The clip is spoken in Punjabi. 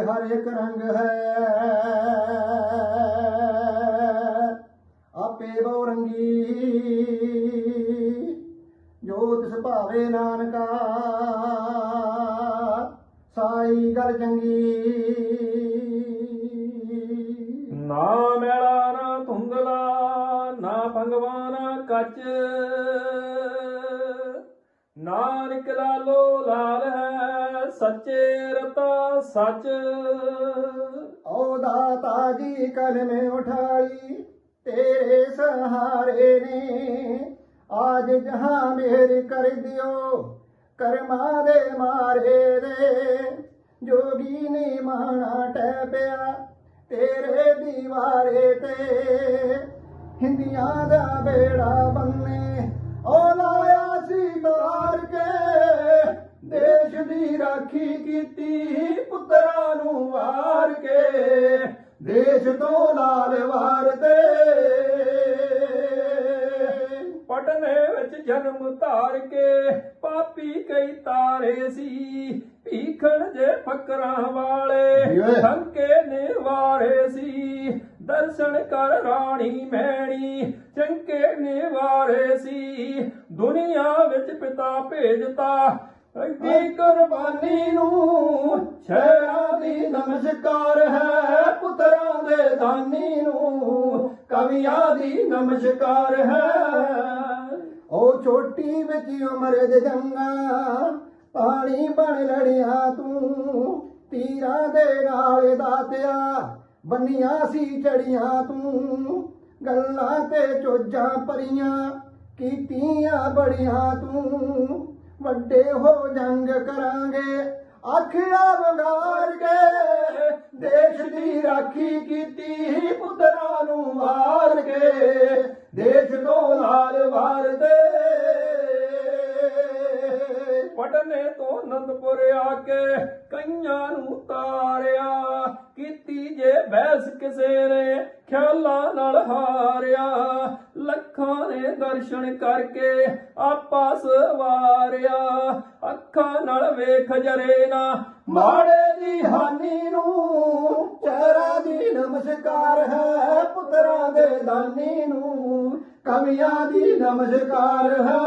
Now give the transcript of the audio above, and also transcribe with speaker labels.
Speaker 1: ਹਰ ਇੱਕ ਰੰਗ ਹੈ। ਆਪੇ ਬਹੁ ਰੰਗੀ ਜੋ ਤਿਸ ਭਾਵੇ ਨਾਨਕਾ। ਸਾਈ ਗੱਲ ਚੰਗੀ।
Speaker 2: ਨਾ ਮੈਲਾ ਨਾ ਧੁੰਦਲਾ ਨਾ ਭੰਗਵਾ, ਨਾ ਕੱਚ। ਨਾਨਕ ਲਾਲੋ ਲਾਲ ਹੈ, ਸੱਚੇ ਰਤਾ ਸੱਚ।
Speaker 1: ਓ ਦਾਤਾ ਜੀ, ਕਲਮੇ ਉਠਾਈ, ਤੇਰੇ ਸਹਾਰੇ ਨੇ। ਆਜ ਜਹਾਂ ਮੇਰ ਕਰ ਦਿਓ, ਕਰਮਾਂ ਦੇ ਮਾਰੇ ਦੇ। ਜੋਗੀ ਨੇ ਮਾਣਾ ਟੈਪਿਆ ਤੇਰੇ ਦੀਵਾਰੇ ਤੇ। ਹਿੰਦੀਆਂ ਦਾ ਬੇੜਾ ਬੰਨੇ ਰਾਖੀ ਕੀਤੀ ਪੁੱਤਰਾਂ ਨੂੰ ਵਾਰ ਕੇ ਦੇਸ਼ ਤੋਂ ਲਾਲ ਵਾਰ ਤੇ।
Speaker 2: ਪਟਨੇ ਵਿੱਚ ਜਨਮ ਧਾਰ ਕੇ ਪਾਪੀ ਕਈ ਤਾਰੇ ਸੀ। ਭੀਖਣ ਜੇ ਫਕਰਾਂ ਵਾਲੇ। ਥੰਕੇ ਨੇ ਵਾਰੇ ਸੀ। ਦਰਸ਼ਨ ਕਰ ਰਾਣੀ ਮੈਣੀ ਚੰਕੇ ਨੇ ਵਾਰੇ ਸੀ। ਦੁਨੀਆ ਵਿੱਚ ਪਿਤਾ ਭੇਜਤਾ ਐਡੀ ਕੁਰਬਾਨੀ ਨੂੰ
Speaker 1: ਸ਼ਹਿਰਾਂ ਦੀ ਨਮਸਕਾਰ ਹੈ, ਪੁੱਤਰਾਂ ਦੇ ਦਾਨੀ ਨੂੰ ਕਵੀਆਂ ਦੀ ਨਮਸਕਾਰ ਹੈ। ਉਹ ਛੋਟੀ ਵਿੱਚ ਉਮਰ ਦੇ ਜੰਗਾ, ਪਾਣੀ ਬਣ ਲੜਿਆ ਤੂੰ। ਤੀਰਾਂ ਦੇ ਨਾਲ ਦਾਤਿਆ ਬੰਨੀਆਂ ਸੀ ਚੜੀਆਂ ਤੂੰ। ਗੱਲਾਂ ਤੇ ਚੋਜਾਂ ਪਰੀਆਂ ਕੀਤੀਆਂ ਬੜੀਆਂ ਤੂੰ। ਵੱਡੇ ਹੋ ਜੰਗ ਕਰਾਂਗੇ। ਆਖਿਆ ਵੰਗਾਰ ਕੇ ਦੇਸ਼ ਦੀ ਰਾਖੀ ਕੀਤੀ ਪੁੱਤਰਾਂ ਨੂੰ ਮਾਰ ਕੇ, ਦੇਸ਼ ਤੋਂ ਲਾਲ ਵਾਰ ਦੇ
Speaker 2: ਪਟਨੇ ਤੋਂ ਅਨੰਦਪੁਰ ਆ ਕੇ ਕਈਆਂ ਨੂੰ ਤਾਰਿਆ, ਕੀਤੀ ਜੇ ਬੈਸ ਕਿਸੇ ਨੇ, ਖਿਆਲਾਂ ਨਾਲ ਹਾਰਿਆ। ਲੱਖਾਂ ਨੇ ਦਰਸ਼ਨ ਕਰਕੇ ਆਪਸ ਵਾਰਿਆ। ਅੱਖਾਂ ਨਾਲ ਵੇਖ ਜਰੇ ਨਾ,
Speaker 1: ਮਾੜੇ ਦੀ ਹਾਨੀ ਨੂੰ ਚਿਹਰਾ ਦੀ ਨਮਸਕਾਰ ਹੈ, ਪੁੱਤਰਾਂ ਦੇ ਦਾਨੀ ਨੂੰ ਕਵੀਆਂ ਦੀ ਨਮਸਕਾਰ ਹੈ।